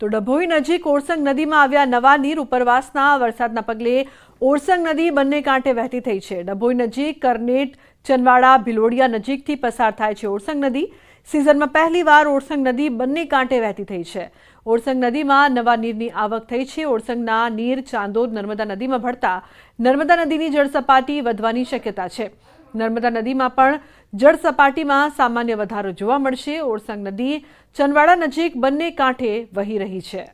તો ડભોઈ નજીક ઓરસંગ નદીમાં આવ્યા નવા નીર ઉપરવાસના વરસાદના પગલે ઓરસંગ નદી બંને કાંઠે વહેતી થઈ છે. ડભોઈ નજીક કરનેટ, ચનવાડા, ભિલોડિયા નજીકથી પસાર થાય છે ઓરસંગ નદી. સિઝનમાં પહેલીવાર ઓરસંગ નદી બંને કાંઠે વહેતી થઈ છે. ઓરસંગ નદીમાં નવા નીરની આવક થઈ છે. ઓરસંગના નીર ચાંદોદ નર્મદા નદીમાં ભળતા નર્મદા નદીની જળસપાટી વધવાની શક્યતા છે. નર્મદા નદીમાં પણ જળ સપાટીમાં સામાન્ય વધારો જોવા મળશે. ઓરસંગ નદી ચનવાડા નજીક બંને કાંઠે વહી રહી છે.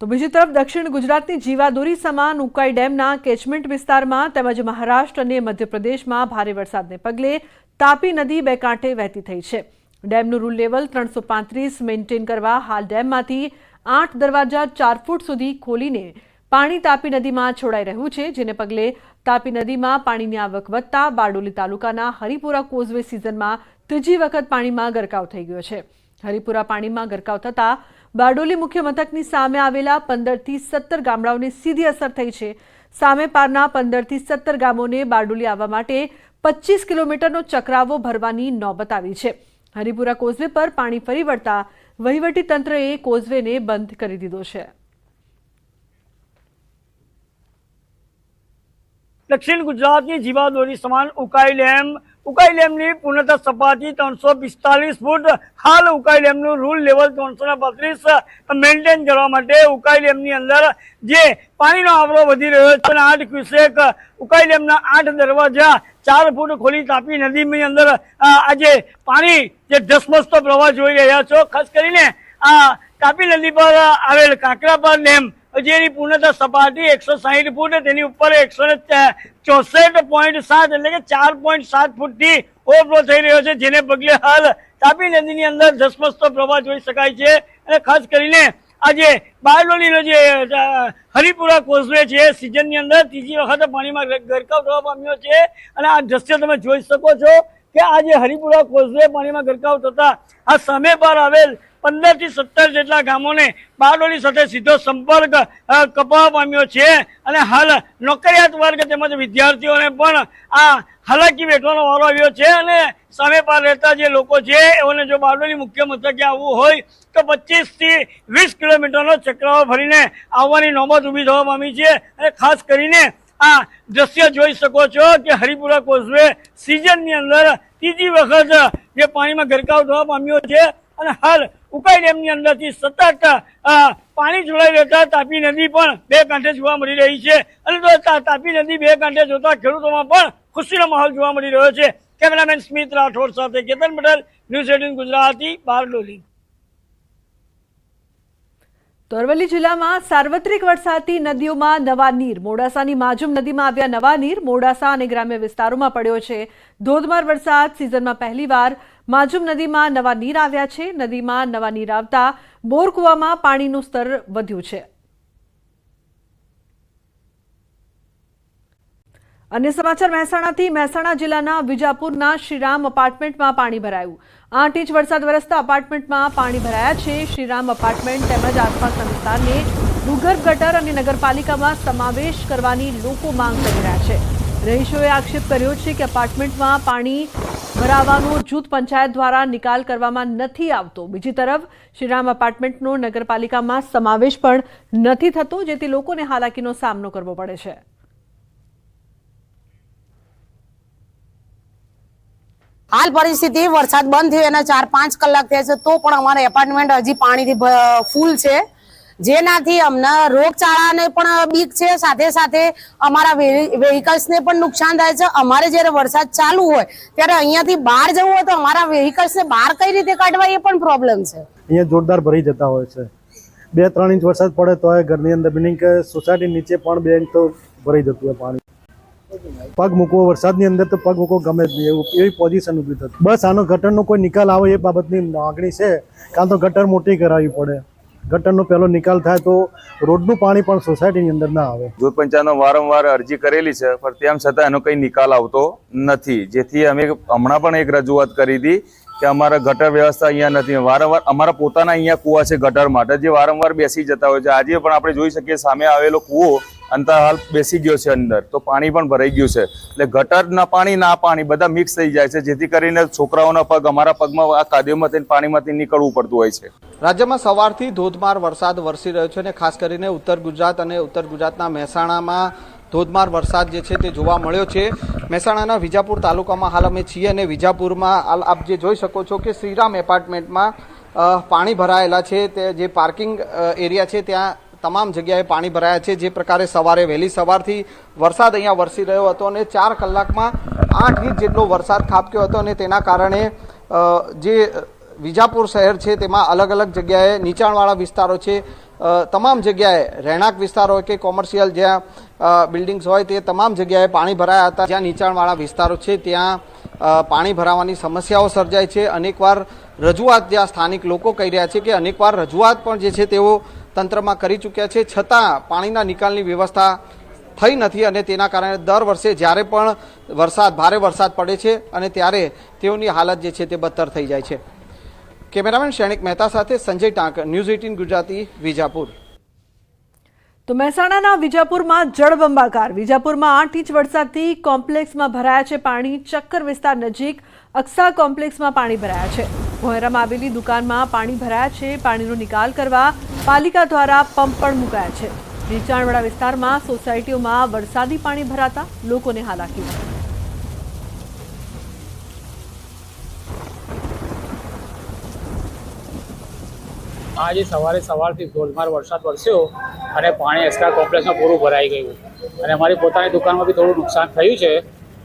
તો બીજી તરફ દક્ષિણ ગુજરાતની જીવાદોરી સમાન ઉકાઈ ડેમના કેચમેન્ટ વિસ્તારમાં તેમજ મહારાષ્ટ્ર અને મધ્યપ્રદેશમાં ભારે વરસાદને પગલે તાપી નદી બે કાંઠે વહેતી થઈ છે. ડેમનું રૂલ લેવલ ત્રણસો પાંત્રીસ, મેન્ટેન કરવા હાલ ડેમમાંથી આઠ દરવાજા ચાર ફૂટ સુધી ખોલીને પાણી તાપી નદીમાં છોડાઈ રહ્યું છે, જેને પગલે તાપી નદીમાં પાણીની આવક વધતા બારડોલી તાલુકાના હરિપુરા કોઝવે સિઝનમાં ત્રીજી વખત પાણીમાં ગરકાવ થઈ ગયો છે. હરિપુરા પાણીમાં ગરકાવ થતાં બારડોલી મુખ્ય મથકની સામે આવેલા પંદરથી સત્તર ગામડાઓને સીધી અસર થઈ છે. સામે પારના પંદરથી સત્તર ગામોને બારડોલી આવવા માટે પચીસ કિલોમીટરનો ચક્રાવો ભરવાની નોબત આવી છે. હરિપુરા કોઝવે પર પાણી ફરી વળતા વહીવટી તંત્રએ કોઝવેને બંધ કરી દીધો છે. દક્ષિણ ગુજરાતની જીવાદોરી સમાન ઉકાઈ ડેમ ઉકાઈ ડેમની પૂર્ણતા સપાટી ત્રણસો પિસ્તાલીસ ફૂટ. હાલ ઉકાઈ ડેમનું રૂલ લેવલ ત્રણસો બત્રીસ. મેન્ટેન કરવા માટે ઉકાઈ ડેમની અંદર જે પાણીનો આવરો વધી રહ્યો છે અને આઠ ક્યુસેક ઉકાઈ ડેમના આઠ દરવાજા ચાર ફૂટ ખોલી તાપી નદીની અંદર આજે પાણી જે ધસમસતો પ્રવાહ જોઈ રહ્યા છો. ખાસ કરીને આ તાપી નદી પર આવેલ કાંકરાપાર ડેમ જેની પૂર્ણતા સપાટી એકસો સાહીઠ ફૂટ, તેની ઉપર એકસો ને ચોસઠ પોઈન્ટ સાત એટલે કે ચાર પોઈન્ટ સાત ફૂટથી ઓવરફ્લો થઈ રહ્યો છે, જેને પગલે હાલ તાપી નદીની અંદર ધસમસતો પ્રવાહ જોઈ શકાય છે. અને ખાસ કરીને આજે બારડોલીનો જે હરિપુરા કોઝવે છે સિઝનની અંદર ત્રીજી વખત પાણીમાં ગર- ગરકાવ થવા પામ્યો છે. અને આ દ્રશ્ય તમે જોઈ શકો છો. કે આજે હરિપુરા કોઝવે પાણીમાં ગરકાવ થતા આ સામે પર આવેલ પંદરથી સત્તર જેટલા ગામોને બારડોલી સાથે સીધો સંપર્ક કપાવવા પામ્યો છે. અને હાલ નોકરિયાત વર્ગ તેમજ વિદ્યાર્થીઓને પણ આ હાલાકી વેઠવાનો વારો આવ્યો છે. અને સામે પાર રહેતા જે લોકો છે, એઓને જો બારડોલી મુખ્ય મથકે આવવું હોય, તો પચીસથી વીસ કિલોમીટરનો ચક્રાવો ફરીને આવવાની નોબત ઊભી થવા પામી છે. અને ખાસ કરીને આ દ્રશ્ય જોઈ શકો છો કે હરિપુરા કોઝવે સિઝનની અંદર ત્રીજી વખત જે પાણીમાં ગરકાવ થવા પામ્યો છે અને હાલ ઉકાઈ ડેમની અંદરથી સતત પાણી જોડાઈ રહેતા તાપી નદી પણ બે કાંઠે જોવા મળી રહી છે. અને તો, તાપી નદી બે કાંઠે જોતા ખેડૂતોમાં પણ ખુશીનો માહોલ જોવા મળી રહ્યો છે. કેમેરામેન સ્મિત રાઠોડ સાથે કેતન પટેલ, ન્યૂઝ એટીન ગુજરાતી, બારડોલી. તો અરવલ્લી જિલ્લામાં સાર્વત્રિક વરસાદથી નદીઓમાં નવા નીર. મોડાસાની માજુમ નદીમાં આવ્યા નવા નીર મોડાસા અને ગ્રામ્ય વિસ્તારોમાં પડ્યો છે. ધોધમાર વરસાદ સિઝનમાં પહેલીવાર માજુમ નદીમાં નવા નીર આવ્યા છે. નદીમાં નવા નીર આવતા બોરકુવામાં પાણીનું સ્તર વધ્યું છે. અન્ય સમાચાર, મહેસાણાથી મહેસાણા જિલ્લાના વિજાપુરના શ્રીરામ અપાર્ટમેન્ટમાં પાણી ભરાયું. આઠ ઇંચ વરસાદ વરસતા અપાર્ટમેન્ટમાં પાણી ભરાયા છે. શ્રીરામ અપાર્ટમેન્ટ તેમજ આસપાસના વિસ્તારને ભૂગર્ભ ગટર અને નગરપાલિકામાં સમાવેશ કરવાની લોકો માંગ કરી રહ્યા છે. રહીશોએ આક્ષેપ કર્યો છે કે અપાર્ટમેન્ટમાં પાણી ભરાવાનો જૂથ પંચાયત દ્વારા નિકાલ કરવામાં નથી આવતો. બીજી તરફ, શ્રીરામ અપાર્ટમેન્ટનો નગરપાલિકામાં સમાવેશ પણ નથી થતો, જેથી લોકોને હાલાકીનો સામનો કરવો પડે છે. હાલ પરિસ્થિતિ, વરસાદ બંધ થયો, એના ચાર પાંચ કલાક થયા છે, તો પણ અમારા એપાર્ટમેન્ટ હજી પાણીથી ફૂલ છે. જેનાથી અમને રોગચાળાને પણ બીક છે, સાથે સાથે અમારા વેહિકલ્સને પણ નુકસાન થાય છે. અમારે જ્યારે વરસાદ ચાલુ હોય, ત્યારે અહીંયાથી બહાર જવું હોય તો અમારા વેહિકલ્સને બહાર કઈ રીતે કાઢવા એ પણ પ્રોબ્લેમ છે. અહીંયા જોરદાર ભરી જતા હોય છે. બે ત્રણ ઇંચ વરસાદ પડે તો ઘરની અંદર મિનિંગ કે સોસાયટી નીચે પણ બે તો ભરાઈ જતું હોય પાણી. પગ મૂકવો, વરસાદની અંદર તો પગ મૂકવો ગમે જ નહીં, એવું, એવી પોઝિશન ઊભી થતી. બસ આનો ગટરનો કોઈ નિકાલ આવે એ બાબતની માગણી છે. કાં તો ગટર મોટી કરાવવી પડે. ગટરનો પહેલો નિકાલ થાય તો રોડનું પાણી પણ સોસાયટીની અંદર ના આવે. દૂધ પંચાયતનો વારંવાર અરજી કરેલી છે, પણ તેમ છતાં એનો કંઈ નિકાલ આવતો નથી. જેથી અમે હમણાં પણ એક રજૂઆત કરી હતી કે અમારા ગટર વ્યવસ્થા અહીંયા નથી. વારંવાર અમારા પોતાના અહીંયા કૂવા છે ગટર માટે, જે વારંવાર બેસી જતા હોય છે. આજે પણ આપણે જોઈ શકીએ સામે આવેલો કૂવો અંતર હાલ બેસી ગયો છે અંદર. તો પાણી પણ ભરાઈ ગયું છે. એટલે ગટરના પાણી, ના પાણી બધા મિક્સ થઈ જાય છે. જેથી કરીને છોકરાઓના પગ, અમારા પગમાં આ કાદવમાંથી પાણીમાંથી નીકળવું પડતું હોય છે. રાજ્યમાં સવારથી ધોધમાર વરસાદ વરસી રહ્યો છે અને ખાસ કરીને ઉત્તર ગુજરાત અને ઉત્તર ગુજરાતના મહેસાણામાં ધોધમાર વરસાદ જે છે તે જોવા મળ્યો છે. મહેસાણાના વિજાપુર તાલુકામાં હાલ અમે છીએ અને વિજાપુરમાં હાલ આપ જે જોઈ શકો છો કે શ્રીરામ એપાર્ટમેન્ટમાં પાણી ભરાયેલા છે. તે જે પાર્કિંગ એરિયા છે ત્યાં તમામ જગ્યાએ પાણી ભરાયા છે. જે પ્રકારે સવારે વહેલી સવારથી વરસાદ અહીંયા વરસી રહ્યો હતો અને ચાર કલાકમાં આઠ ઇંચ જેટલો વરસાદ ખાબક્યો હતો અને તેના કારણે જે વિજાપુર શહેર છે તેમાં અલગ અલગ જગ્યાએ નીચાણવાળા વિસ્તારો છે. તમામ જગ્યાએ રહેણાંક વિસ્તારો કે કોમર્શિયલ જ્યાં બિલ્ડિંગ્સ હોય તે તમામ જગ્યાએ પાણી ભરાયા હતા. જ્યાં નીચાણવાળા વિસ્તારો છે ત્યાં પાણી ભરાવાની સમસ્યાઓ સર્જાય છે. અનેકવાર રજૂઆત જ્યાં સ્થાનિક લોકો કહી રહ્યા છે કે અનેકવાર રજૂઆત પણ જે છે તેઓ તંત્રમાં કરી ચૂક્યા છે. છતાં પાણીના નિકાલની વ્યવસ્થા થઈ નથી અને તેના કારણે દર વર્ષે જ્યારે પણ વરસાદ, ભારે વરસાદ પડે છે અને ત્યારે તેઓની હાલત જે છે તે બદતર થઈ જાય છે. કેમેરામેન શૈણિક મહેતા સાથે સંજય ટાંક, ન્યૂઝ એઇટીન ગુજરાતી, વિજાપુર. તો મહેસાણાના વિજાપુરમાં જળબંબાકાર. વિજાપુરમાં આઠ ઇંચ વરસાદથી કોમ્પ્લેક્સમાં ભરાયા છે પાણી. ચક્કર વિસ્તાર નજીક અક્ષા કોમ્પ્લેક્સમાં પાણી ભરાયા છે. ભોયરામાં આવેલી દુકાનમાં પાણી ભરાયા છે. પાણીનો નિકાલ કરવા પાલિકા દ્વારા પંપ પણ મુકાયા છે. નીચાણવાળા વિસ્તારમાં સોસાયટીઓમાં વરસાદી પાણી ભરાતા લોકોને હાલાકી આજે સવારે સવારથી ધોધમાર વરસાદ વરસ્યો અને પાણી એસ્કા કોમ્પ્લેક્સમાં પૂરું ભરાઈ ગયું. અને અમારી પોતાની દુકાનમાં બી થોડું નુકસાન થયું છે.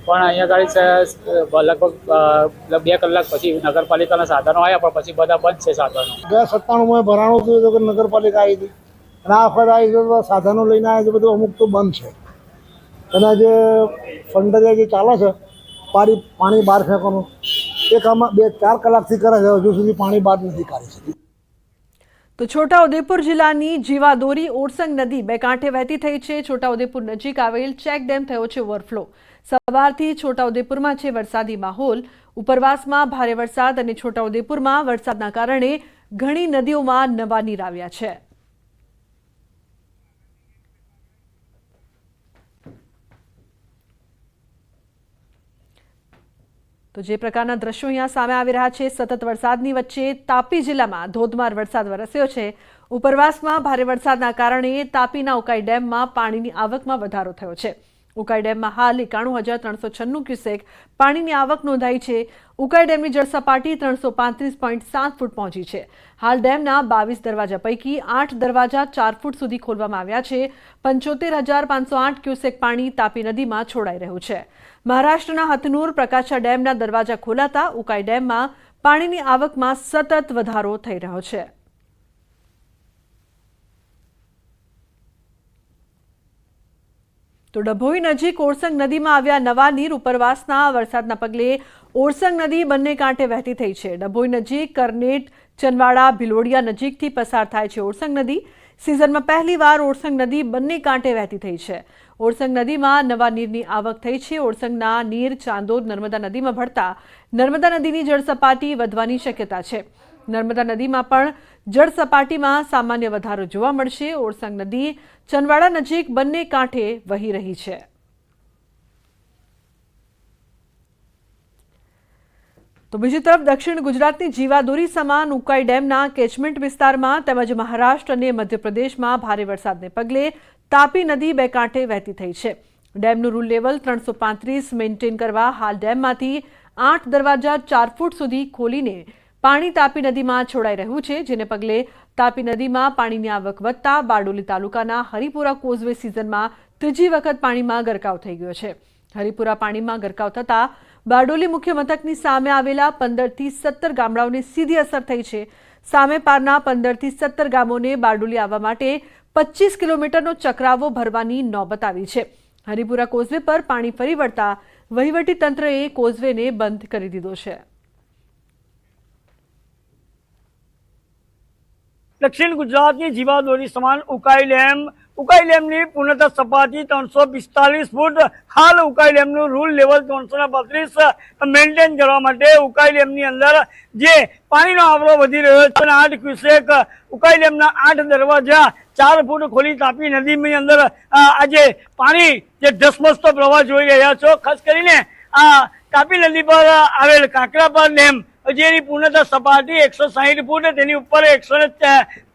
પણ અહીંયા ગાડી લગભગ બે કલાક પછી નગરપાલિકાના સાધનો આવ્યા પણ પછી બધા બંધ છે સાધનો. ગયા સત્તાણુંમાં ભરાણું થયું હતું કે નગરપાલિકા આવી હતી. અને આ વખત આવી તો સાધનો લઈને આવ્યા છે બધું અમુક તો બંધ છે. અને જે ફંડરિયા જે ચાલે છે પાણી પાણી બહાર ફેંકવાનું એ કામ બે ચાર કલાકથી કરે છે હજુ સુધી પાણી બહાર નથી કાઢી શકી તો છોટાઉદેપુર જિલ્લાની જીવાદોરી ઓરસંગ નદી બે કાંઠે વહેતી થઈ છે. છોટાઉદેપુર નજીક આવેલ ચેક ડેમ થયો છે ઓવરફ્લો. સવારથી છોટાઉદેપુરમાં છે વરસાદી માહોલ. ઉપરવાસમાં ભારે વરસાદ અને છોટાઉદેપુરમાં વરસાદના કારણે ઘણી નદીઓમાં નવા નીર આવ્યા છે. તો જે પ્રકારના દ્રશ્યો અહીંયા સામે આવી રહ્યા છે, સતત વરસાદની વચ્ચે તાપી જિલ્લામાં ધોધમાર વરસાદ વરસ્યો છે. ઉપરવાસમાં ભારે વરસાદના કારણે તાપીના ઉકાઈ ડેમમાં પાણીની આવકમાં વધારો થયો છે. ઉકાઈ ડેમમાં હાલ એકાણું હજાર ત્રણસો છન્નું ક્યુસેક પાણીની આવક નોંધાઈ છે. ઉકાઈ ડેમની જળસપાટી ત્રણસો પાંત્રીસ પોઈન્ટ સાત ફૂટ પહોંચી છે. હાલ ડેમના બાવીસ દરવાજા પૈકી આઠ દરવાજા ચાર ફૂટ સુધી ખોલવામાં આવ્યા છે. પંચોતેર હજાર પાંચસો આઠ ક્યુસેક પાણી તાપી નદીમાં છોડાઈ રહ્યું છે. મહારાષ્ટ્રના હથનુર પ્રકાશા ડેમના દરવાજા ખોલાતા ઉકાઈ ડેમમાં પાણીની આવકમાં સતત વધારો થઈ રહ્યો છે. તો ડભોઈ નજીક ઓરસંગ નદીમાં આવ્યા નવા નીર ઉપરવાસના વરસાદના પગલે ઓરસંગ નદી બંને કાંઠે વહેતી થઈ છે. ડભોઈ નજીક કરનેટ, ચનવાડા, ભિલોડિયા નજીકથી પસાર થાય છે ઓરસંગ નદી. સિઝનમાં પહેલીવાર ઓરસંગ નદી બંને કાંઠે વહેતી થઈ છે. ઓરસંગ નદીમાં નવા નીરની આવક થઈ છે. ઓરસંગના નીર ચાંદોદ નર્મદા નદીમાં ભળતા નર્મદા નદીની જળસપાટી વધવાની શક્યતા છે. નર્મદા નદીમાં પણ જળ સપાટીમાં સામાન્ય વધારો જોવા મળશે. ઓરસંગ નદી ચનવાડા નજીક બંને કાંઠે વહી રહી છે. તો બીજી તરફ દક્ષિણ ગુજરાતની જીવાદોરી સમાન ઉકાઈ ડેમના કેચમેન્ટ વિસ્તારમાં તેમજ મહારાષ્ટ્ર અને મધ્યપ્રદેશમાં ભારે વરસાદને પગલે તાપી નદી બે કાંઠે વહેતી થઈ છે. ડેમનું રૂલ લેવલ ત્રણસો પાંત્રીસ મેન્ટેન કરવા હાલ ડેમમાંથી આઠ દરવાજા ચાર ફૂટ સુધી ખોલીને પાણી તાપી નદીમાં છોડાઈ રહ્યું છે, જેને પગલે તાપી નદીમાં પાણીની આવક વધતા બારડોલી તાલુકાના હરિપુરા કોઝવે સિઝનમાં ત્રીજી વખત પાણીમાં ગરકાવ થઈ ગયો છે. હરિપુરા પાણીમાં ગરકાવ થતાં બારડોલી મુખ્ય મથકની સામે આવેલા પંદરથી સત્તર ગામડાઓને સીધી અસર થઈ છે. સામે પારના પંદરથી સત્તર ગામોને બારડોલી આવવા માટે પચીસ કિલોમીટરનો ચક્રાવો ભરવાની નોબત આવી છે. હરિપુરા કોઝવે પર પાણી ફરી વળતા વહીવટી તંત્રએ કોઝવેને બંધ કરી દીધો છે. દક્ષિણ ગુજરાતની જીવાદોરી સમાન ઉકાઈ ડેમ ઉકાઈ ડેમની પૂર્ણતઃ સપાટી ત્રણસો પિસ્તાલીસ ફૂટ. હાલ ઉકાઈ ડેમનું રૂલ લેવલ ત્રણસો બત્રીસ. મેન્ટેન કરવા માટે ઉકાઈ ડેમની અંદર જે પાણીનો આવરો વધી રહ્યો છે આઠ ક્યુસેક ઉકાઈ ડેમના આઠ દરવાજા ચાર ફૂટ ખોલી તાપી નદીની અંદર આજે પાણી જે ધસમસતો પ્રવાહ જોઈ રહ્યા છો. ખાસ કરીને આ તાપી નદી પર આવેલ કાંકરાપાર ડેમ જેની પૂર્ણતા સપાટી એકસો સાહીઠ ફૂટ તેની ઉપર એકસો ને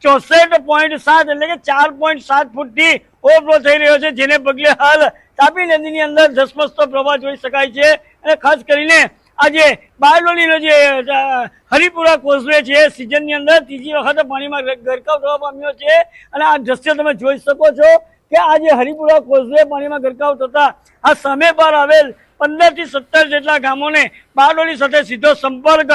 ચોસઠ પોઈન્ટ સાત એટલે કે ચાર પોઈન્ટ સાત ફૂટથી ઓવરફ્લો થઈ રહ્યો છે, જેને પગલે હાલ તાપી નદીની અંદર ધસમસતો પ્રવાહ જોઈ શકાય છે. અને ખાસ કરીને આજે બારડોલીનો જે હરિપુરા કોઝવે છે સિઝનની અંદર ત્રીજી વખત પાણીમાં ગરકાવ થવા પામ્યો છે. અને આ દ્રશ્ય તમે જોઈ શકો છો. કે આજે હરિપુરા કોઝવે પાણીમાં ગરકાવ થતા આ સામે પર આવેલ પંદરથી સત્તર જેટલા ગામોને બારડોલી સાથે સીધો સંપર્ક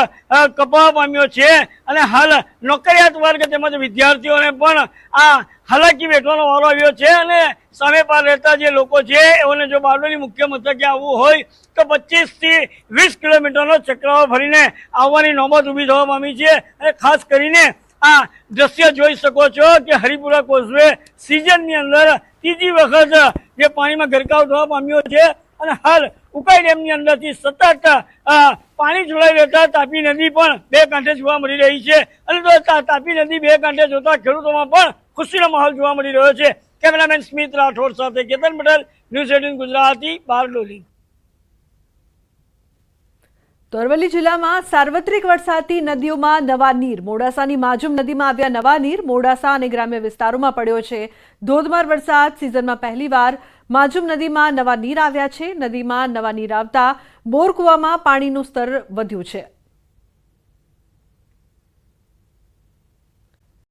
કપાવા પામ્યો છે. અને હાલ નોકરિયાત વર્ગ તેમજ વિદ્યાર્થીઓને પણ આ હાલાકી વેઠવાનો વારો આવ્યો છે અને સામે પાર રહેતા જે લોકો છે, એઓને જો બારડોલી મુખ્ય મથકે આવવું હોય, તો પચીસથી વીસ કિલોમીટરનો ચક્રાવો ફરીને આવવાની નોબત ઊભી થવા પામી છે. અને ખાસ કરીને આ દ્રશ્ય જોઈ શકો છો કે હરિપુરા કોઝવે સિઝનની અંદર ત્રીજી વખત જે પાણીમાં ગરકાવ થવા પામ્યો છે અને હાલ ઉકાઈ ડેમની અંદરથી સતત પાણી જોડાઈ રહેતા તાપી નદી પણ બે કાંઠે જોવા મળી રહી છે. અને તાપી નદી બે કાંઠે જોતા ખેડૂતોમાં પણ ખુશીનો માહોલ જોવા મળી રહ્યો છે. કેમેરામેન સ્મિત રાઠોડ સાથે કેતન પટેલ, ન્યૂઝ એટીન ગુજરાતી, બારડોલી. તો અરવલ્લી જિલ્લામાં સાર્વત્રિક વરસાદથી નદીઓમાં નવા નીર. મોડાસાની માજુમ નદીમાં આવ્યા નવા નીર. મોડાસા અને ગ્રામ્ય વિસ્તારોમાં પડ્યો છે ધોધમાર વરસાદ. સિઝનમાં પહેલીવાર માજુમ નદીમાં નવા નીર આવ્યા છે. નદીમાં નવા નીર આવતા બોરકુવામાં પાણીનું સ્તર વધ્યું છે.